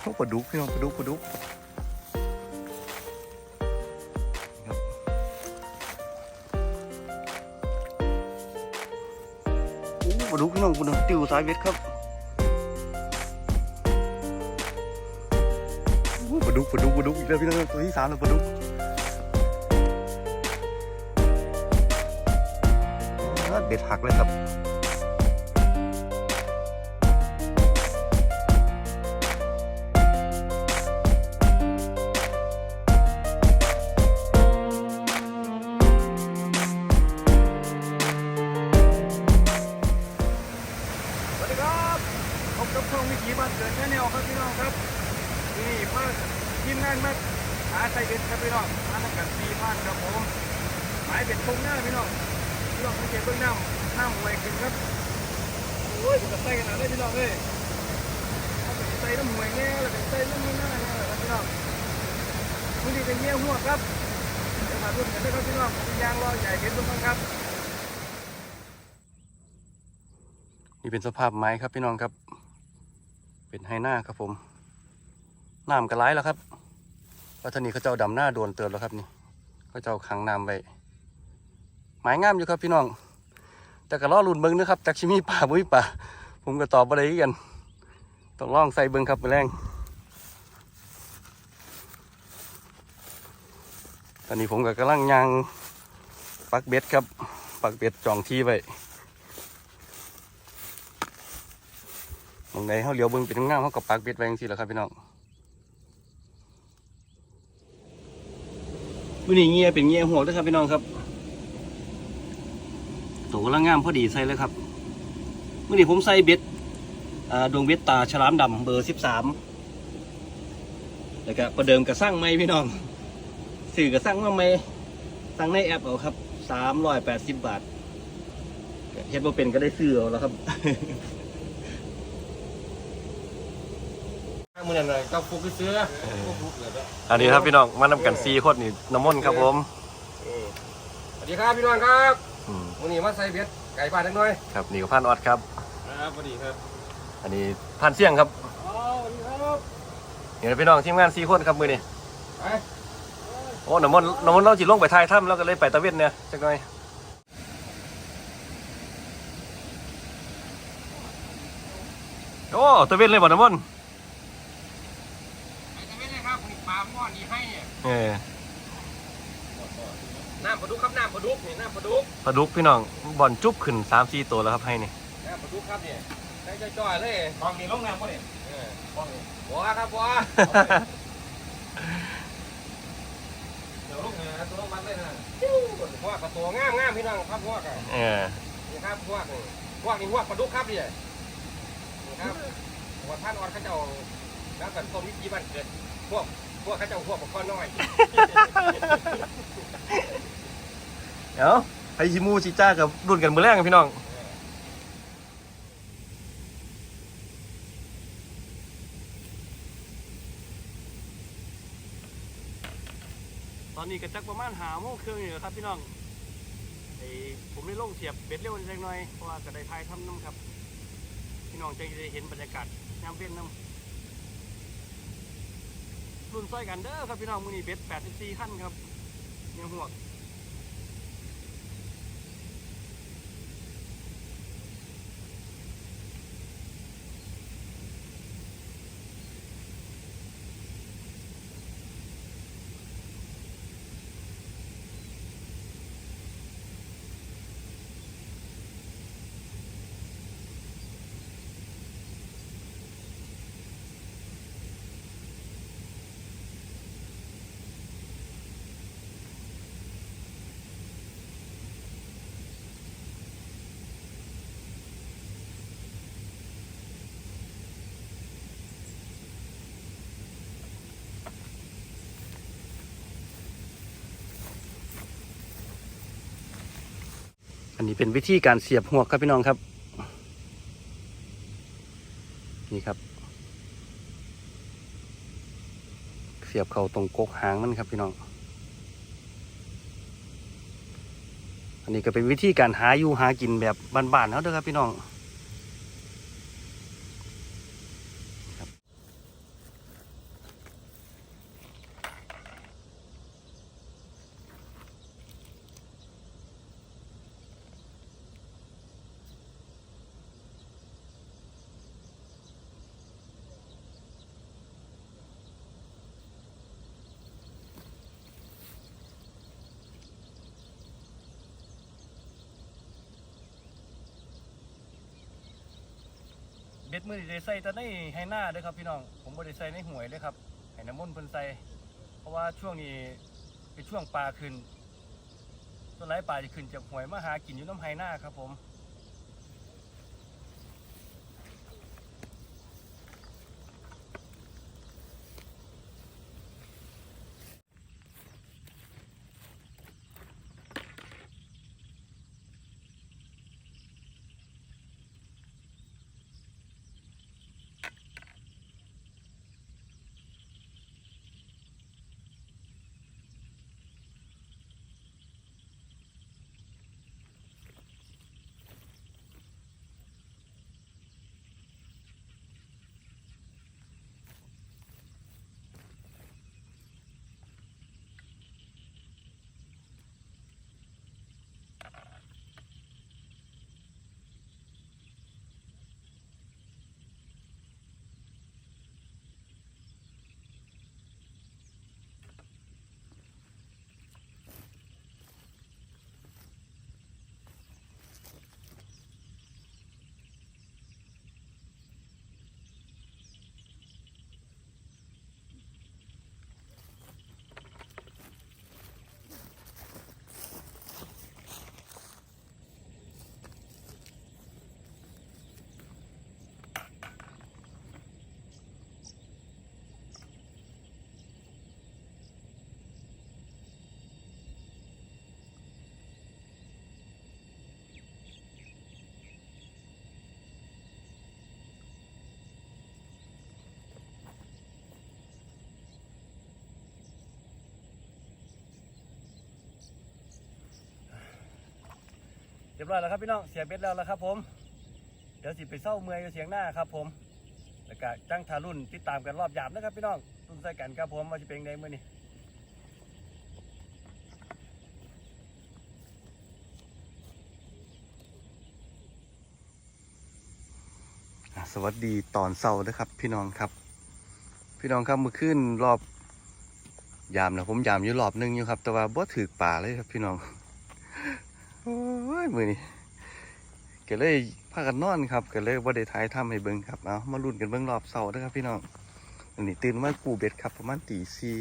โอ้ปลาดุกพี่น้องปลาดุกปลาดุกครับโอ้ปลาดุกพี่น้องปลาดุกติวสายเวทครับโอ้ปลาดุกปลาดุกปลาดุกอีกแล้วพี่น้องตัวที่สามแล้วปลาดุกเด็ดหักเลยครับ ถีบ้านเกิดแนลครับพี่น้องครับนี่มาทีมงานมาหาใส่เบ็ดครับพี่น้องมาทำกันสี่พันครับผมหมายเป็นตรงหน้าพี่น้องพี่น้องสังเกตเบื้องน้ำน้ำไหลขึ้นครับโอ้ยมันก็ใส่ขนาดเลยพี่น้องเลยเอาไปใส่น้ำหวยแง่แล้วใส่น้ำมือหน้าแง่ครับพี่น้องวันนี้จะเงี้ยหัวครับจะมารุ่นกันด้วยครับพี่น้องยางรอใหญ่เห็นตรงนั้นครับนี่เป็นสภาพไม้ครับพี่น้องครับ เป็นไฮหน้าครับผมน้ำกระไรแล้วครับวัฒนีเขาเจ้าดำหน้าโดนเตือนแล้วครับนี่เขาเจ้าขังน้ำไว้ไม้งามอยู่ครับพี่น้อง แต่ก็ล่อลุ่นเบิ้งนะครับจากชิมีป่าบุ้ยป่าผมก็ตอบอะไรกันต้องล่องใส่เบิ้งครับแรงตอนนี้ผมก็กำลังยางปักเบ็ดครับ ปักเบ็ดจองที่ไว้ องใดเขาเหลียวเบิ่งเป็นงามเขากับปากเบ็ดไว้จังซี่แหละครับพี่น้องมื้อนี้เงียเป็นเงียหัวเด้อครับพี่น้องครับตัวกำลังงามพอดีใส่เลยครับมื้อนี้ผมใส่เบ็ดดวงเบ็ดตาฉลามดำเบอร์13แล้วก็ประเดิมกระสั่งไม้พี่น้องสื่อกระสั่งมาใหม่สั่งในแอปเอาครับ380บาทเฮ็ดบ่เป็นก็ได้ซื้อเอาแล้วครับ มือนั่นเลยก็ฟุกซื้อฟุกเลยอันนี้ครับพี่น้องมานำกันซีโคตรนี่น้ำมนต์ครับผมสวัสดีครับพี่น้องครับอืมวันนี้มาใส่เบ็ดไก่บ้านนิดหน่อยครับนี่ก็พันออดครับ ครับสวัสดีครับอันนี้พันเสี่ยงครับอ๋อสวัสดีครับนี่นะพี่น้องทีมงานซีโคตรครับมือนี่ไปโอ้น้ำมนต์น้ำมนต์เราจิลงไปทายถ้ำแล้วก็เลยไปตะเวนเนี่ยจักหน่อยโอ้ตะเวนเลยบ่น้ำมนต์ ไปจะไม่เลยครับปลาหม้อนี้ให้ เนี่ยเออน้ำปลาดุกครับน้ำปลาดุกนี่น้ำปลาดุกปลาดุกพี่น้องบ่อนจุ๊บขึ้นสามสี่ตัวแล้วครับให้นี่น้ำปลาดุกครับเนี่ยใช้จ่อยๆเลยกองนี้ลงน้ำก็เนี่ยเออกองนี้บัวครับบัวเดี๋ยวลงเงินตัวมันเลยนะพวกกระตัวงามงามพี่น้องครับพวกอะเออนี่ครับพวกนี่พวกนี่พวกปลาดุกครับเนี่ยนี่ครับหัวท่านออดเขาเจ้าแล้วกันต้มนิจีบ้านเกิดพวกพ วกเขาเจ้าพวกปลาข้อน้อยเอ้าไอชิมูชิจ้ากับรุ่นกันมือแรกกันพี่น้องตอนนี้ก็จักประมาณหาโมงครึ่งอยู่ครับพี่น้องไอผมได้ลงเสียบเบ็ดเร็วนิดหน่อยเพราะว่าก็ได้ทายทำน้ำครับ พี่น้องจะได้เห็นบรรยากาศยามเว้นน้ำ รุ่นซอยกันเด้อครับพี่น้องมือนี้เบ็ด84ขั้นครับยังหัว นี้เป็นวิธีการเสียบหัวกครับพี่น้องครับ นี่ครับ เสียบเข่าตรงกกหางมันครับพี่น้อง อันนี้ก็เป็นวิธีการหาอยู่หากินแบบบ้านๆเขาเด้อครับพี่น้อง เบ็ดมือได้ใส่แต่ในไฮหน้าเด้อครับพี่น้อง ผมบ่ได้ใส่ในหวยเด้อครับไห้น้ำมนต์เพิ่นใส่เพราะว่าช่วงนี้เป็นช่วงปลาขึ้นต้นไร้ปลาจะขึ้นจากหวยมาหากินอยู่น้ำไฮหน้าครับผม เรียบร้อยแล้วครับพี่น้องเสียเบ็ดแล้วแล้วครับ ผมเดี๋ยวสิไปเศร้าเมื่อยกับเสียงหน้าครับผมแล้วก็จ้างทารุ่นติดตามกันรอบหยาบนะครับพี่น้องรุ่นใส่กันครับผมว่าจะเป็นไงเมื่อนี้สวัสดีตอนเศร้าด้วยครับพี่น้องครับ พี่น้องครับเมื่อคืนรอบยามนะผมยามอยู่รอบหนึงอยู่ครับ แต่ว่าบ่ถือป่าเลยครับพี่น้อง ยมือนี่ก็เลยพากันนอนครับก็เลยว่าได้ถ่ายทำให้เบิ้งครับเอามาลุ้นกันเบิ้งรอบเสาร์นะครับพี่น้องอันนี้ตื่นมากูเบ็ดครับประมาณตีสี่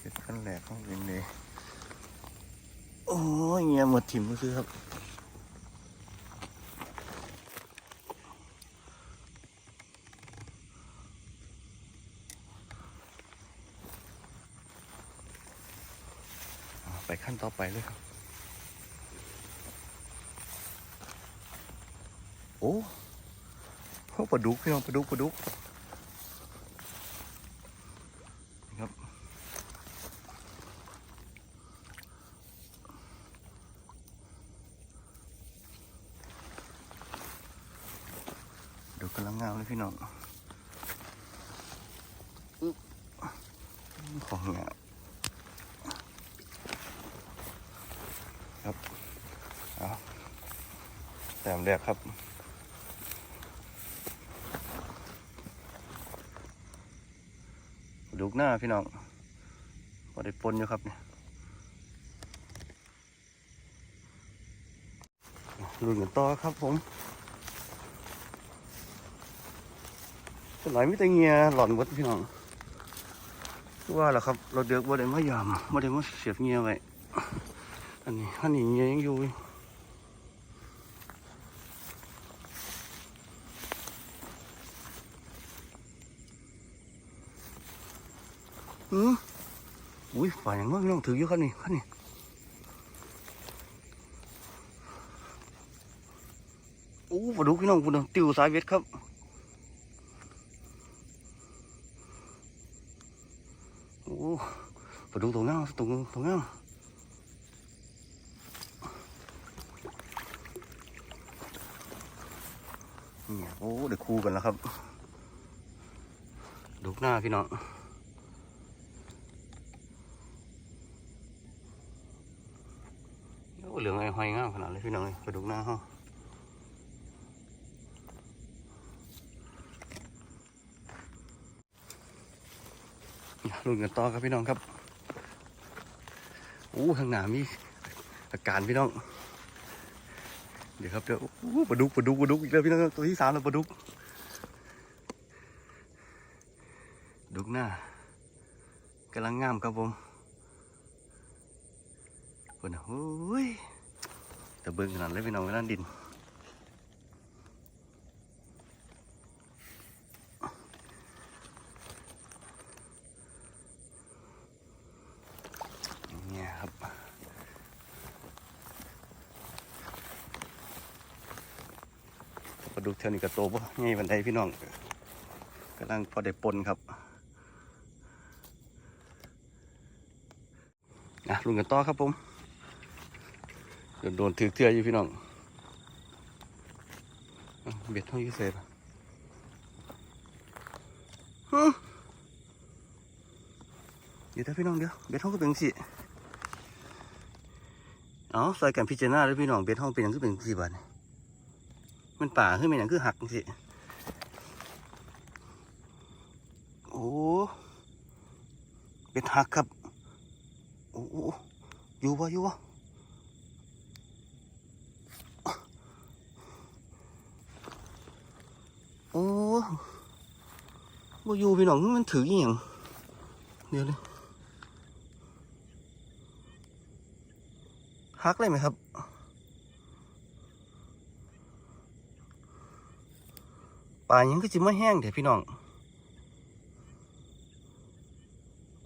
เบ็ดขั้นแรกของเป็นเลยโอ้ยเงี้ยหมดถิ่มก็คือครับเอาไป ขั้นต่อไปเลยครับ โอ้โหปลาดุกพี่น้องปลาดุกปลาดุกครับ ดูกำลังงามเลยพี่น้องอึ๊บของงามครับเอาแต้มแรกครับ ดูกหน้าพี่น้องพอได้ปนอยู่ครับเนี่ยลุนกันต่อครับผมสลายมิตรเงียหล่อนวัดพี่น้องว่าแหละครับ เราเดือกว่ได้มายามว่ได้มาเสียบเงียไว้อันนี้อันนี้เงียยังอยู่อยู่อือ อุ้ยฝ่ายอย่างว่าพี่น้องถืออยู่ครับนี่ครับนี่โอ้ปลาดุกพี่น้องคุณติวสายเวทครับโอ้ปลาดุกตัวงามตัวตัวงาเนี่ยโอ้เดี๋ยวคู่กันแล้วครับ ดุกหน้าพี่น้อง โอ้เห้อยงามขนาดเลยพี่น้องเลยไปดูหน้าห้องลุ้นกันต่อครับพี่น้องครับอู้ทางหนามีอาการพี่น้อง เดี๋ยวครับเดี๋ยวโอ้ปลาดุกปลาดุกปลาดุกอีกแล้วพี่น้องตัวที่สามแล้วปลาดุกดุกหน้ากำลังงามครับผมคนน่ะโอ้ย แต่เบิ่งขนาดเลยพี่น้องไม่น่าดินเนี่ยครับปลาดุกเท่านี้ก็โตป่ะง่ายบันไดพี่น้องกำลังพอได้ปนครับอะลุงกันต่อครับผม โดนโดนถือเทืออยู่พี่น้องเบ็ดห้องอยูเซฟฮึเดี๋ยวนะพี่น้องเดี๋ยวเบ็ดห้องก็เป็นสิเอ๋อใส่กันพิจารณาเลยพี่น้องเบ็ดห้องเป็นอย่างก็เป็นสี่บาทมันป่าขึ้นมาอย่างคือหักสิโอ้เป็นหักครับโอ้โอ้อยู่วะอยู่วะ โอ้บ่อยู่พี่น้องมันถืออย่างเดี๋ยวเลยหักเลยไหมครับป่ายังก็จะไม่แห้งเดี๋ยวพี่น้อง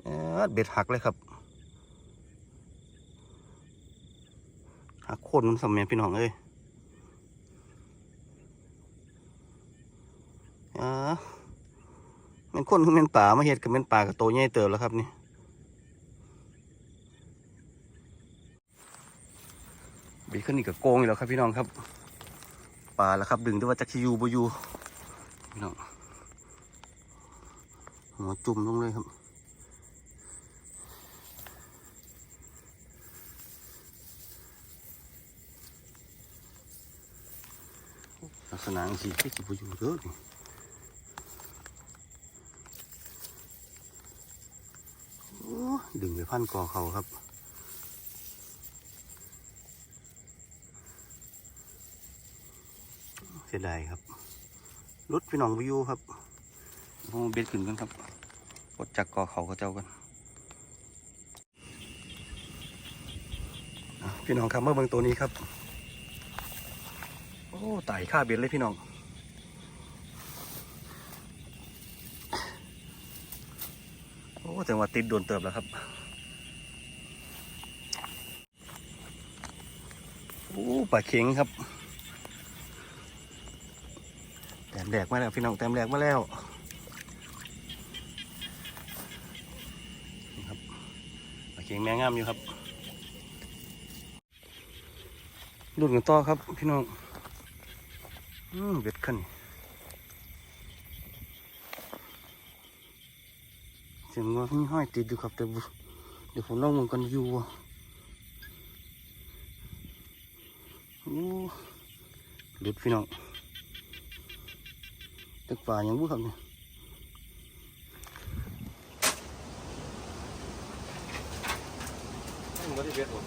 เออเบ็ดหักเลยครับหักโคนมันสมัยพี่น้องเอ้ยเออแมัน คนคือแมันป่ามาเห็ดกับแมันป่ากับโตใหญ่เติบแล้วครับนี่บ็ดขึ้นนี่กับโกงอีกแล้วครับพี่น้องครับป่าแล้วครับ ดึงด้วยว่าจักชิอยูบอยูพี่น้องหัวจุ่มลงเลยครับลักษณะสีที่สิบอยู่เยอะนี่โอ้ดึงไป พันกอเขาครับ เสียดายครับรถพี่น้องวิวครับผมเบ็ดขึ้นกันครับกดจากกอเขาเขาเจ้ากันอะพี่น้องครับเมื่อเบิ่งตัวนี้ครับ โอ้ไต่ข้าเบ็ดเลยพี่น้องโอ้แต่ว่าติดโดนเติบแล้วครับ โอ้ปลาเข็งครับ แต้มแดกมาแล้วพี่น้องแต้มแดกมาแล้วครับปลาเข็งแมงงามอยู่ครับดุนกันต่อครับพี่น้องอืมเบ็ดขึ้นเสียงว่ามีห้อยติดอยู่ครับแต่เดี๋ยวผมลองมันกันอยู่ว่ะโอ้ หลุดพี่น้องตึกป่าอย่างบุครับเนี่ยมันไม่ได้เบ็ดหมด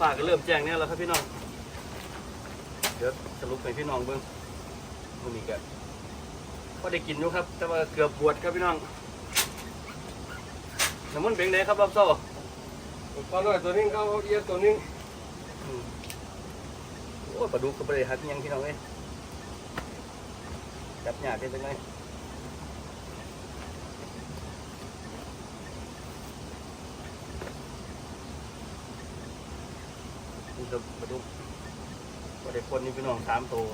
ฝากก็เริ่มแจ้งเนี่ยแล้วครับพี่น้อง เดี๋ยวสรุปให้พี่น้องเบิ้งมันนี้ก็พอได้กินอยู่ครับ แต่ว่าเกือบบวชครับพี่น้อง น้ำมันเป็นไงครับรอบโซ่ปลาหน่อยตัวนึงเขาเอาเอียดตัวนึงอืมโอ้ปลาดุกก็ไม่ได้หักอิหยังพี่น้องเอ้ยจับหยาดเป็นจังไงนี่ก็ปลาดุกก็ได้ปนนี่พี่น้องสามตัว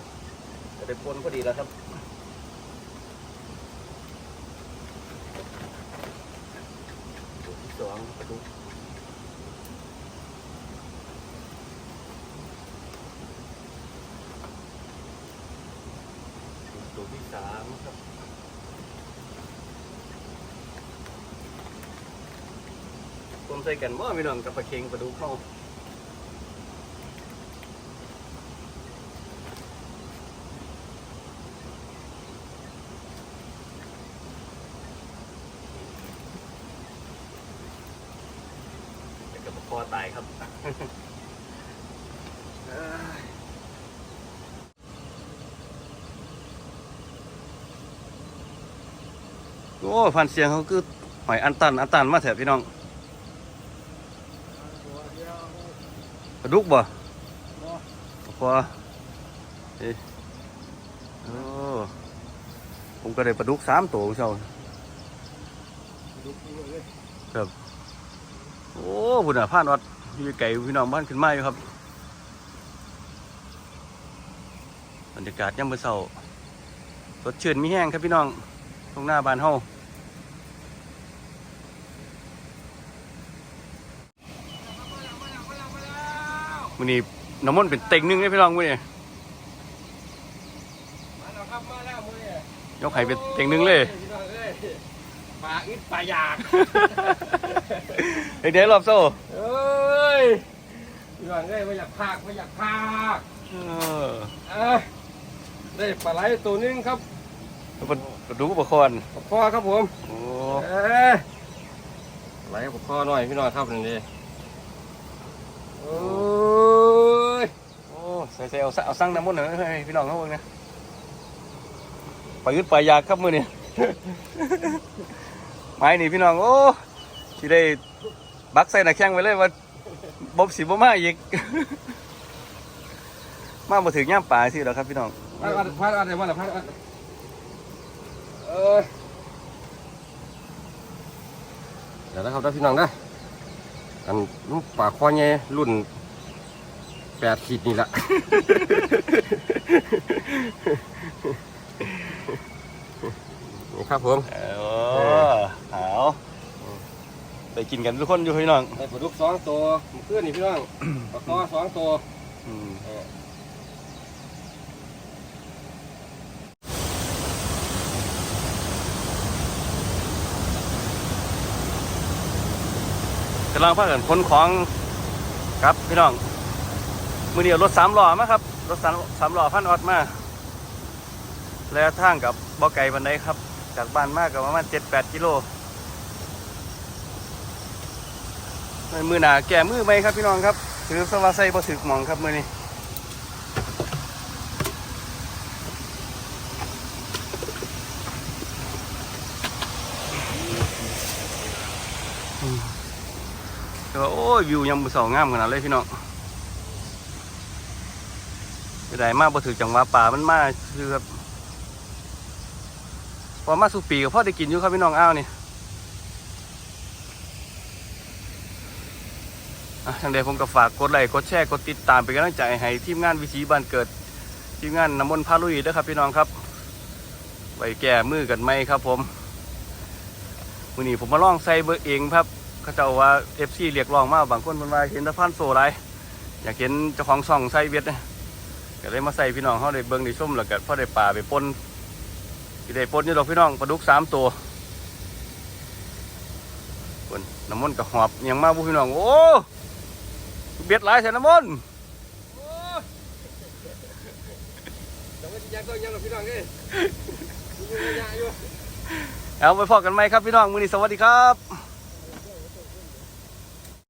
ก็ได้ปนพอดีแล้วครับตัวที่สองปลา ดุกตัวที่สามครับผมใส่กันว่าพี่น้องกับปลาเค็งปลาดูเข้า กับคอตายครับ โอ้พันเสียงเขาคือหอยอันตันอันตันมาแถบพี่น้องปลาดุกบ่พอเอ้โอ้ผมก็ได้ปลาดุกสามตัวเช้าครับ โอ้บุญอะผ่านวัดอยู่ไก่พี่น้องบ้านขึ้นมาอยู่ครับบรรยากาศย่ำมื้อเช้าสดชื่นมีแห้งครับพี่น้อง ตรงหน้าบ้านเฮามื้อนี้น้ำมันต์เป็นเต็งหนึงเลยพี่น้องมื้อนี้มาแล้วครับมาแล้วมือเนี่ยยกให้เป็นเต็งหนึงเลยพี่น้องเอ้ยปลาอึดปลาอยากเฮ้ยเดี๋ยวรอบโซ่เอ้ยพี่น้องเอ้ยไม่อยากพากไม่อยากพากเออเอ้ยได้ปลาไหลตัวหนึงครับ ปลาปลาดุกปลาคอนปลาคอครับผมโอ้เอ้ยปลาไหลปลาคอหน่อยพี่น้องครับนี่ดิโอ้ยโอ้ใส่ใส่เอาเอาสั่งน้ำมันต์หน่อยให้พี่น้องเขาเบิ่งนะไปยึดไปยากครับมื้อนี้ไม้นี่พี่น้องโอ้ที่ได้บักใส่หน้าแข้งไว้เลยว่าบบสิบ่มาอีก มาบ่ถึงย่ามป่าสิหรอกครับพี่น้อง พักอันพักอันเดี๋ยวมาละพักอันเอ้ย เดี๋ยวนะครับท่านพี่น้องนะอันลูกปลาคอใหญ่รุ่นแปดขีดนี่แหละนี่ครับผมเออเอาไปกินกันทุกคนอยู่พี่น้องได้ปลาดุกสองตัวเพื่อนนี่พี่น้องปลาคอสองตัว อืม เออ กำลังพากันขนของครับพี่น้องมือเดียวรถสามล้อมาครับรถสามสามล้อพันออดมาแล้วทางกับบ่อไก่บันไดครับ จากบ้านมากกับประมาณเจ็ดแปดกิโลมือหนาแก่มือไหมครับพี่น้องครับถือสวาไซบ่ถือหมองครับมือนี้ แต่ว่าโอ้ยวิวยังมือสองงามขนาดเลยพี่น้องจะได้มากบ่ถือจังหวะป่ามันมาคือครับพอมาสู่ปีก็พอได้กินอยู่ครับพี่น้องอ้าวนี่ทางใดผมก็ฝากกดไลค์กดแชร์กดติดตามเป็นกำลังใจให้ทีมงานวิถีบ้านเกิด ทีมงานน้ำมนต์พาลุยด้วยครับพี่น้องครับไว้แก้มือกันไหมครับผมมือนี้ผมมาลองใส่เบอร์เองครับ เขาเจ้าว่าเอฟซีเรียกร้องมาบางคนมันว่าเห็นแตะพันโซไรอยากเห็นเจ้าของซ่องใส่เวียดเนี่ยก็เลยมาใส่พี่น้องเขาได้เบิ่งได้ชมแล้วก็พอได้ป่าไปปนที่ได้ปนนี่เราพี่น้องปลาดุกสามตัวคนน้ำมนต์กับหอบอิหยังมาบุพี่น้องโอ้เบียดหลายแสนน้ำมนต์แต่ว่าจะยังก็ยังหรอกพี่น้องเอ้ยอยู่ระยะอยู่เอาไปพอกันไหมครับพี่น้องมือนี้สวัสดีครับ